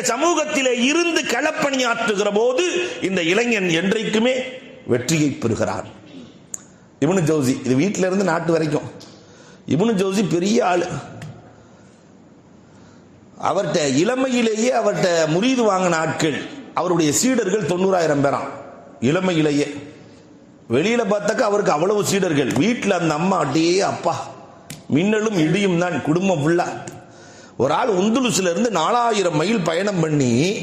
இந்த சமூகத்திலே இருந்து களப்பணியாற்றுகிற போது இந்த இளைஞன் என்றைக்குமே வெற்றியை பெறுகிறான். இவனு ஜோசி இது வீட்டில இருந்து நாட்டு வரைக்கும். இவனு ஜோசி பெரிய ஆளு. அவர்கிட்ட இளமையிலேயே அவர்கிட்ட முறிது வாங்கின ஆட்கள் அவருடைய சீடர்கள் தொண்ணூறாயிரம் பேராம். இளமையிலேயே. வெளியில பார்த்தாக்க அவருக்கு அவ்வளவு சீடர்கள். வீட்டில் அந்த அம்மா அட்டியே அப்பா மின்னலும் இடியும் தான் குடும்பம் ஃபுல்லா ஒரு ஆள் உந்துலுசுல இருந்து நாலாயிரம் மைல் பயணம் பண்ணி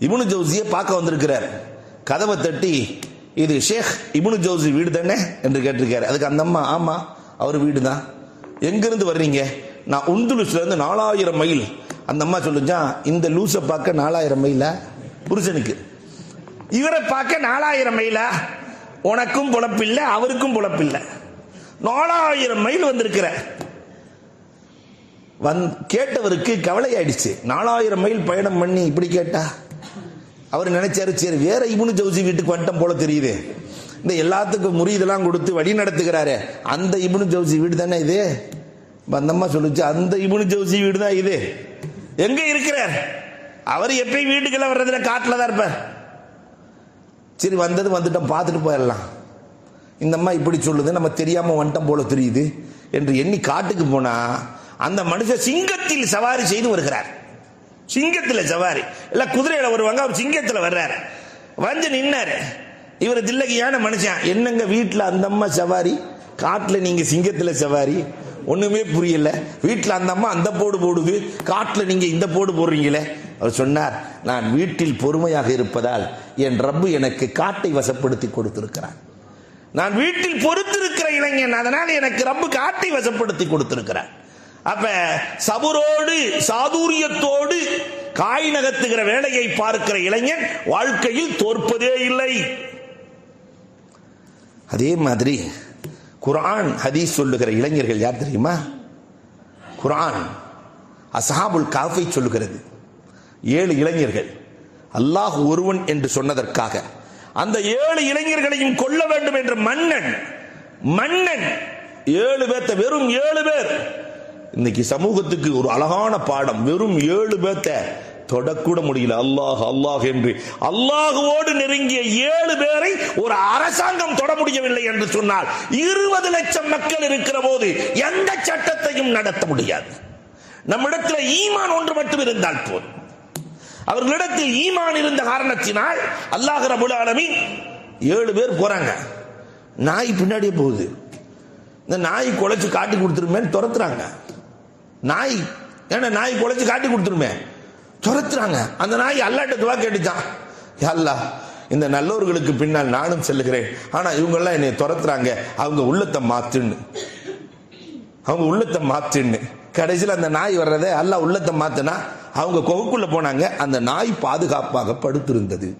இபுனு ஜவுசியை பார்க்க வந்திருக்கிறார். கதவை தட்டி இது ஷேக் இபுனு ஜவுசி வீடு தானே? என்று கேட்டிருக்காரு. அதுக்கு அந்த அம்மா ஆமா அவர் வீடு தான். எங்கிருந்து வர்றீங்க? நான் உந்துலுசுல இருந்து நாலாயிரம் மைல். அந்த அம்மா சொல்லுச்சா இந்த லூசை பார்க்க நாலாயிரம் மைல? புருஷனுக்கு. இவரை பார்க்க நாலாயிரம் மைலா? உனக்கும் பொழப்பில்லை அவருக்கும் பொழப்பில்லை. நாலாயிரம் மைல் வந்திருக்கிற. வந் கேட்டவருக்கு கவலை ஆயிடுச்சு நாலாயிரம் மைல் பயணம் பண்ணி இப்படி கேட்டா? அவர் நினைச்சாரு சரி வேற இவனு ஜவுசி வீட்டுக்கு வந்துட்டோம் போல தெரியுது. இந்த எல்லாத்துக்கும் முறியதெல்லாம் கொடுத்து வழி நடத்துகிறாரு. அந்த இபுனு ஜவுசி வீடு தானே இது? பந்தம்மா சொல்லுச்சு அந்த இபுனு ஜவுசி வீடு தான் இது. எங்க இருக்கிறார்? அவர் எப்பயும் வீட்டுக்கெல்லாம் வர்றதுல காட்டில் தான் இருப்பார். சரி வந்தது வந்துட்டோம் பார்த்துட்டு போயிடலாம். இந்த அம்மா இப்படி சொல்லுது நம்ம தெரியாம வந்துட்டோம் போல தெரியுது. என்று எண்ணி காட்டுக்கு போனா அந்த மனுஷன் சிங்கத்தில் சவாரி செய்து வருகிறார். சிங்கத்தில் சவாரி. இல்ல குதிரையில வருவாங்க அவர் சிங்கத்தில் வர்றாரு. வந்து நின்னாரு. இவர் தில்லகியான மனுஷன். என்னங்க வீட்டில் அந்த அம்மா சவாரி? காட்டில் நீங்க சிங்கத்தில் சவாரி? ஒண்ணுமே புரியல. வீட்டில் அந்த அம்மா அந்த போடு போடுது. காட்டில் நீங்க இந்த போடு போடுறீங்களே? அவர் சொன்னார் நான் வீட்டில் பொறுமையாக இருப்பதால் என் ரப்பு எனக்கு காட்டை வசப்படுத்தி கொடுத்திருக்கிறான் நான் வீட்டில் பொறுத்திருக்கிற இளைஞன். அதனால் எனக்கு ரப்பு காட்டை வசப்படுத்தி கொடுத்திருக்கிறார். அப்ப சபுரோடு சாதுரியத்தோடு காய் நகர்த்துகிற வேலையை பார்க்கிற இளைஞன் வாழ்க்கையில் தோற்பதே இல்லை. அதே மாதிரி குரான் ஹதீஸ் சொல்லுகிற இளைஞர்கள் யார் தெரியுமா? குரான் அசஹாபுல் காஃபை சொல்லுகிறது. ஏழு இளைஞர்கள். அல்லாஹ் ஒருவன் என்று சொன்னதற்காக. அந்த ஏழு இளைஞர்களையும் கொல்ல வேண்டும் என்ற மன்னன் மன்னன் ஏழு பேர்த்த வெறும் ஏழு பேர் இன்னைக்கு சமூகத்துக்கு ஒரு அழகான பாடம். வெறும் ஏழு பேர்த்த தொடக்கூட முடியல. அல்லாஹ் அல்லாஹ் என்று. அல்லாஹுவோடு நெருங்கிய ஏழு பேரை ஒரு அரசாங்கம் தொட முடியவில்லை என்று சொன்னால் இருபது லட்சம் மக்கள் இருக்கிற போது எந்த சட்டத்தையும் நடத்த முடியாது. நம்மிடத்தில் ஈமான் ஒன்று மட்டும் இருந்தால் போதும். அவர்களிடத்தில் ஈமான் இருந்த காரணத்தினால் அல்லாஹ் ரபுல் ஆலமி ஏழு பேர் போறாங்க. நாய் பின்னாடியே போகுது. இந்த நாய் குலைச்சு காட்டி கொடுத்துருமேன்னு துரத்துறாங்க. நாய். ஏன்னா நாய் குலைச்சு காட்டி கொடுத்துருமே. துரத்துறாங்க. அந்த நாய் அல்லாட்ட துவா கேட்டுச்சான் "யா அல்லாஹ் இந்த நல்லோர்களுக்கு பின்னால் நானும் செல்லுகிறேன். ஆனா இவங்க எல்லாம் என்னை துரத்துறாங்க. அவங்க உள்ளத்தை மாத்துன்னு. அவங்க உள்ளத்தை மாத்துன்னு. கடைசியில் அந்த நாய் வர்றதை அல்லாஹ் உள்ளத்தை மாத்தினா அவங்க கொகுக்குள்ள போனாங்க. அந்த நாய் பாதுகாப்பாக படுத்திருந்தது.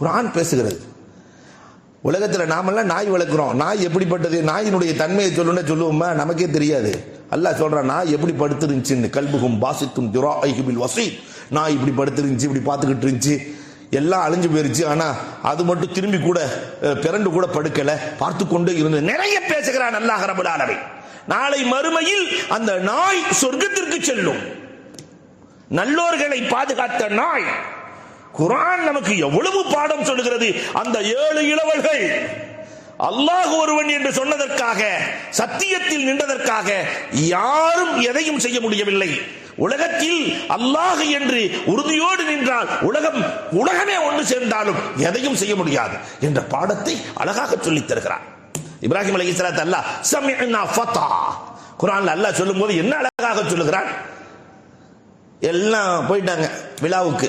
குரான் பேசுகிறது. உலகத்துல நாமெல்லாம் நாய் வளர்க்குறோம். நாய் எப்படிப்பட்டது? நாயினுடைய தன்மையை சொல்லுன்னு சொல்லுவோமா? நமக்கே தெரியாது. அல்லாஹ் சொல்றான் நாய் எப்படி படுத்துருந்துச்சுன்னு. கல்புகும் பாசித்தும் துராய்குபில் வசி நாய் இப்படி படுத்துருந்துச்சு இப்படி பார்த்துக்கிட்டு இருந்துச்சு. எல்லாம் அழிஞ்சு போயிருச்சு. ஆனா அது மட்டும் திரும்பி கூட பிறண்டு கூட படுக்கல. பார்த்து கொண்டே இருந்து நிறைய பேசுகிறான் அல்லாஹ் ரபுலானவை நாளை மறுமையில் அந்த நாய் சொர்க்கத்திற்கு செல்லும். நல்லோர்களை பாதுகாத்த நாய் குரான் நமக்கு எவ்வளவு பாடம் சொல்லுகிறது? அந்த ஏழு இளவல்கள். அல்லாஹ் ஒருவன் என்று சொன்னதற்காக சத்தியத்தில் நின்றதற்காக யாரும் எதையும் செய்ய முடியவில்லை. உலகத்தில் அல்லாஹ் என்று உறுதியோடு நின்றால் உலகம் உலகமே ஒன்று சேர்ந்தாலும் எதையும் செய்ய முடியாது என்ற பாடத்தை அழகாக சொல்லித் தருகிறார். இப்ராஹிம் அலைஹிஸ்ஸலாத்து அல்லாஹ் சமிஅனா ஃபதா குரான் அல்லாஹ் சொல்லும்போது என்ன அழகாக சொல்லுகிறான்? எல்லாம் போயிட்டாங்க விழாவுக்கு.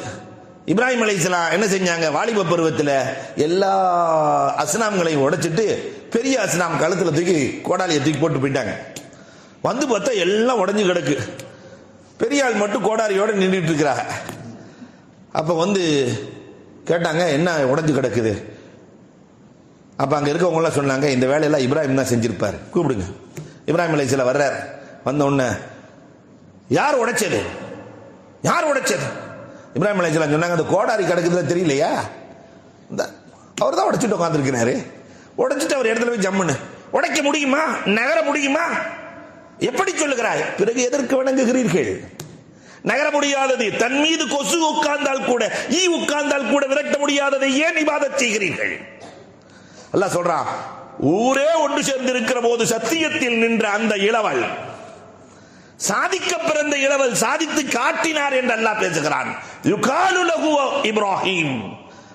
இப்ராஹிம் அலைஹிஸ்ஸலாம் என்ன செஞ்சாங்க? வாலிப பருவத்தில் எல்லா அஸ்னாம்களையும் உடைச்சிட்டு பெரிய அஸ்னாம் கழுத்துல தூக்கி கோடாலியை தூக்கி போட்டு போயிட்டாங்க. வந்து பார்த்தா எல்லாம் உடஞ்சு கிடக்கு. பெரிய ஆள் மட்டும் கோடாரியோடு நின்றுட்டு இருக்கிறாங்க. அப்போ வந்து கேட்டாங்க என்ன உடைஞ்சு கிடக்குது? அப்போ அங்கே இருக்கவங்களாம் சொன்னாங்க இந்த வேலையெல்லாம் இப்ராஹிம் தான் செஞ்சுருப்பார். கூப்பிடுங்க. இப்ராஹிம் அலைஹிஸ்ஸலாம் வர்றார். வந்த உடனே யார் உடைச்சது? யார் உடைச்சது? இப்ராஹிம் அலைஹிஸ்ஸலாம் சொன்னாங்க அந்த கோடாரி கிடக்குதுல தெரியலையா? இந்த அவர் தான் உடைச்சிட்டு உட்காந்துருக்கிறாரு உடைச்சிட்டு அவர் இடத்துல போய் ஜம்முன்னு. உடைக்க முடியுமா? நகர முடியுமா? எப்படி சொல்லுகிறாய்? பிறகு எதற்கு வணங்குகிறீர்கள்? நகர முடியாதது. தன் மீது கொசு உட்கார்ந்தால் கூட ஈ உட்கார்ந்தால் கூட விரட்ட முடியாததை ஏன் இபாதத் செய்கிறீர்கள்? அல்ல சொல்றான் ஊரே ஒன்று சேர்ந்திருக்கிற போது சத்தியத்தில் நின்ற அந்த இளவல் சாதிக்க பிறந்த இளவல் சாதித்து காட்டினார் என்று அல்லாஹ் பேசுகிறான். யுகாலு லஹு இப்ராஹிம்.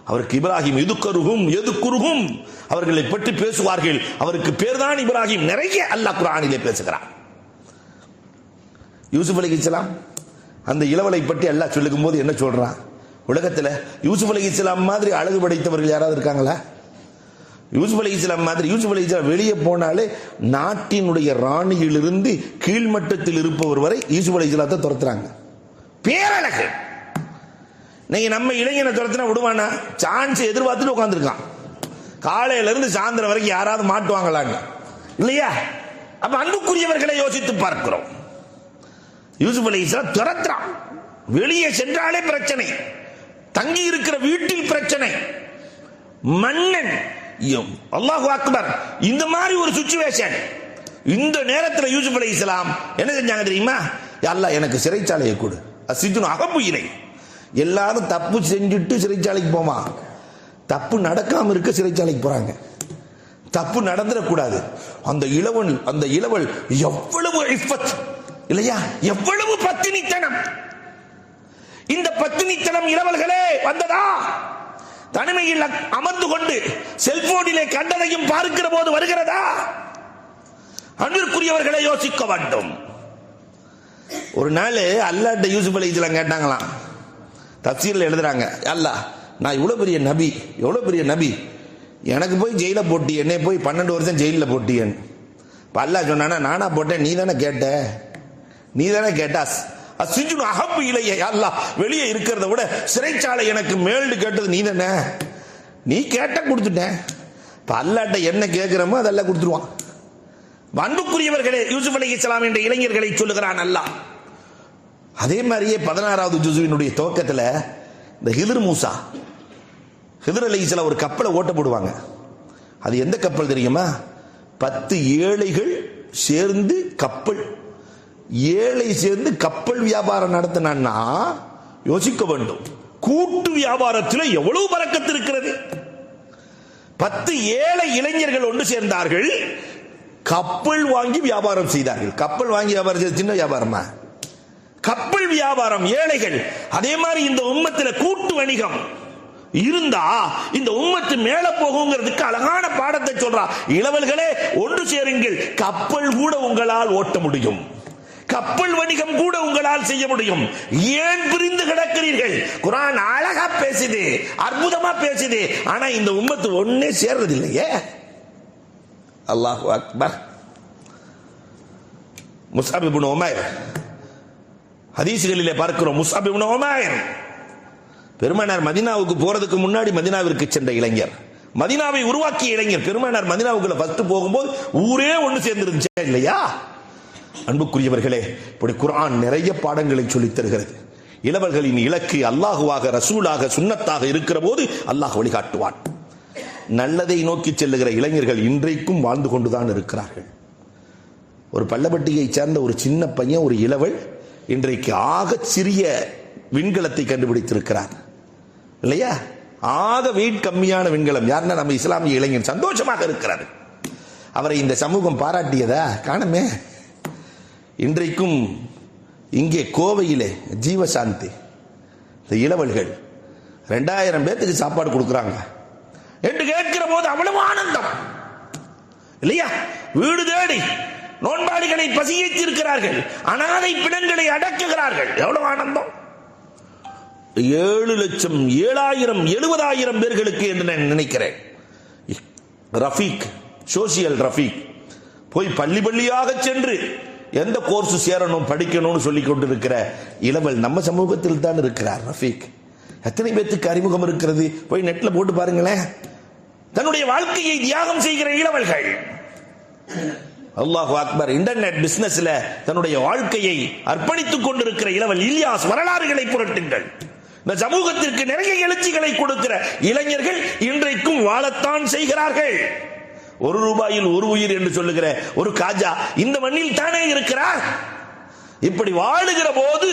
அவருக்கு இப்ராஹிம் எதுக்கருகும் எதுக்குருகும்? அவர்களை பற்றி பேசுவார்கள். அவருக்கு பேர்தான் இப்ராஹிம். நிறைய அல்லாஹ் குரானிலே பேசுகிறான். யூசுப் அலைஹிஸ்ஸலாம் அந்த இளவலை பற்றி அல்லாஹ் சொல்லும் போது என்ன சொல்றான்? உலகத்தில் யூசுப் அலைஹிஸ்ஸலாம் மாதிரி அழகு படைத்தவர்கள் யாராவது இருக்காங்களா? யூசுப் அலி இஸ்லாம் மாதிரி யூசுப் அலி இஸ்லாம் வெளியே போனாலே நாட்டினுடைய ராணியிலிருந்து கீழ்மட்டத்தில் இருப்பவர் வரை யூசுப் அலி இஸ்லாத்தை துரத்துறாங்க. பேரழகு. நீங்க நம்ம இளைஞனை துரத்தினா விடுவானா? சான்ஸ் எதிர்பார்த்துட்டு உட்காந்துருக்கான் காலையில இருந்து சாயந்தரம் வரைக்கும் யாராவது மாட்டுவாங்களாங்க. இல்லையா? அப்ப அன்புக்குரியவர்களை யோசித்து பார்க்கிறோம். யூசுப் அலி இஸ்லாம் துரத்துறான். வெளியே சென்றாலே பிரச்சனை. தங்கி இருக்கிற வீட்டில் பிரச்சனை. மன்னன் அல்லாஹு அக்பர். இந்த மாதிரி ஒரு சுச்சுவேஷன் இந்த நேரத்தில் யூசுப் அலி இஸ்லாம் என்ன செஞ்சாங்க தெரியுமா? அல்லாஹ் எனக்கு சிறைச்சாலையை கொடு. அசித்துன் அகப்பு இலை. எல்லாரும் தப்பு செஞ்சுட்டு சிறைச்சாலைக்கு போமா? தப்பு நடக்காம இருக்க சிறைச்சாலைக்கு போறாங்க. தப்பு நடந்துடக்கூடாது. அந்த இளவன் அந்த இளவல் எவ்வளவு இஃபத்? இல்லையா? எவ்வளவு பத்தினித்தனம்? இந்த பத்தினித்தனம் இளவல்களே வந்ததா? தனிமையில் அமர்ந்து கொண்டு செல்போனிலே கண்டதையும் பார்க்கிற போது வருகிறதா? அன்பிற்குரியவர்களை யோசிக்க வேண்டும். ஒரு நாள் அல்லாட்ட யூசுப் அலி இஸ்லாம் கேட்டாங்களாம். தப்சீரில் எழுதுறாங்க அல்லா நான் இவ்வளோ பெரிய நபி எவ்வளோ பெரிய நபி. எனக்கு போய் ஜெயிலில் போட்டி என்னை போய் பன்னெண்டு வருஷம் ஜெயிலில் போட்டியன் இப்போ அல்லா சொன்னானா நானா போட்டேன் நீ தானே கேட்ட? நீ தானே கேட்டாஸ்? அசிஜுன் அகப்பு இலைய. அல்லா வெளியே இருக்கிறத விட சிறைச்சாலை எனக்கு மேல்டு கேட்டது நீ தானே நீ கேட்ட கொடுத்துட்டேன் இப்போ அல்லாட்ட என்ன கேட்குறமோ அதெல்லாம் கொடுத்துருவான். அன்புக்குரியவர்களே யூசுப் அலி இஸ்லாம் என்ற இளைஞர்களை சொல்லுகிறான் அல்லா அதே மாதிரியே பதினாறாவது ஜுசுவினுடைய துவக்கத்தில் இந்த ஹிதர் மூசா ஹிதர் அலி இஸ்லாம் ஒரு கப்பலை ஓட்ட போடுவாங்க. அது எந்த கப்பல் தெரியுமா? பத்து ஏழைகள் சேர்ந்து கப்பல் ஏழை சேர்ந்து கப்பல் வியாபாரம் நடத்தினான்னா யோசிக்க வேண்டும். கூட்டு வியாபாரத்தில் எவ்வளவு பறக்கத்து இருக்கிறது? பத்து ஏழை இளைஞர்கள் ஒன்று சேர்ந்தார்கள். கப்பல் வாங்கி வியாபாரம் செய்தார்கள். கப்பல் வாங்கி வியாபாரம் செய்த சின்ன வியாபாரமா? கப்பல் வியாபாரம் ஏழைகள். அதே மாதிரி இந்த உம்மத்தில் கூட்டு வணிகம். இருந்தா இந்த உம்மத்து மேல போகுங்கிறதுக்கு அழகான பாடத்தை சொல்றா. இளவல்களே ஒன்று சேருங்கள். கப்பல் கூட உங்களால் ஓட்ட முடியும். கப்பல் வணிகம் கூட உங்களால் செய்ய முடியும். ஏன் பிரிந்து கிடக்கிறீர்கள்? குரான் அழகா பேசுது அற்புதமா பேசுது. ஆனா இந்த உம்மத்து ஒன்னே சேர்றது இல்லையே அல்லாஹு அக்பர். முசாபிபுன் இப்னு ஹதீசுகளிலே பார்க்கிறோம் முசாபிபுன் இப்னு பெருமானார் மதினாவுக்கு போறதுக்கு முன்னாடி மதினாவிற்கு சென்ற இளைஞர். மதினாவை உருவாக்கிய இளைஞர் பெருமானார் மதினாவுக்குள்ள ஃபர்ஸ்ட் போகும்போது ஊரே ஒன்று சேர்ந்துருந்துச்சா இல்லையா? அன்புக்குரியவர்களே இப்படி குரான் நிறைய பாடங்களை சொல்லித் தருகிறது. இளவர்களின் இலக்கு அல்லாஹுவாக ரசூலாக சுண்ணத்தாக இருக்கிற போது அல்லாஹ் வழிகாட்டுவான். நல்லதை நோக்கி செல்லுகிற இளைஞர்கள் இன்றைக்கும் வாழ்ந்து கொண்டுதான் இருக்கிறார்கள். ஒரு பள்ளப்பட்டியைச் சேர்ந்த ஒரு சின்ன பையன் ஒரு இளவல் இன்றைக்கு ஆகச் சிறிய விண்கலத்தை கண்டுபிடித்திருக்கிறார் இல்லையா? ஆக வெயிட் கம்மியான விண்கலம். யாருன்னா நம்ம இஸ்லாமிய இளைஞன் சந்தோஷமாக இருக்கிறார். அவரை இந்த சமூகம் பாராட்டியதா? காணமே. இன்றைக்கும் இங்கே கோவையிலே ஜீவசாந்தி. இந்த இளவல்கள் ரெண்டாயிரம் பேர்த்துக்கு சாப்பாடு கொடுக்குறாங்க. என்று கேட்கிற போது அவ்வளவு ஆனந்தம். இல்லையா? வீடு தேடி நோன்பாளிகளை பசியேற்றிருக்கிறார்கள். அனாதை பிணங்களை அடக்குகிறார்கள். எவ்வளவு ஆனந்தம். ஏழு லட்சம் ஏழாயிரம் எழுபதாயிரம் பேர்களுக்கு என்று நான் நினைக்கிறேன். ரஃபீக் சோசியல் ரஃபீக் போய் பள்ளி பள்ளியாக சென்று எந்த கோர்ஸ் சேரணும் படிக்கணும்னு சொல்லி கொண்டிருக்கிற இளவல் நம்ம சமூகத்தில் தான் இருக்கிறார் ரஃபீக். எத்தனை பேத்துக்கு அறிமுகம் இருக்கிறது? போய் நெட்ல போட்டு பாருங்களேன். தன்னுடைய வாழ்க்கையை தியாகம் செய்கிற இளவல்கள். அல்லாஹ் அக்பர் இன்டர்நெட் பிசினஸ்ல தன்னுடைய வாழ்க்கையை அர்ப்பணித்துக் கொண்டிருக்கிற இளவல் இலியாஸ் வரலாறுகளை புரட்டுங்கள். இந்த சமூகத்திற்கு நிறைய எழுச்சிகளை கொடுக்கிற இளைஞர்கள் இன்றைக்கும் வாழத்தான் செய்கிறார்கள். ஒரு ரூபாயில் ஒரு உயிர் என்று சொல்லுகிற ஒரு காஜா இந்த மண்ணில் தானே இருக்கிறார்? இப்படி வாழுகிற போது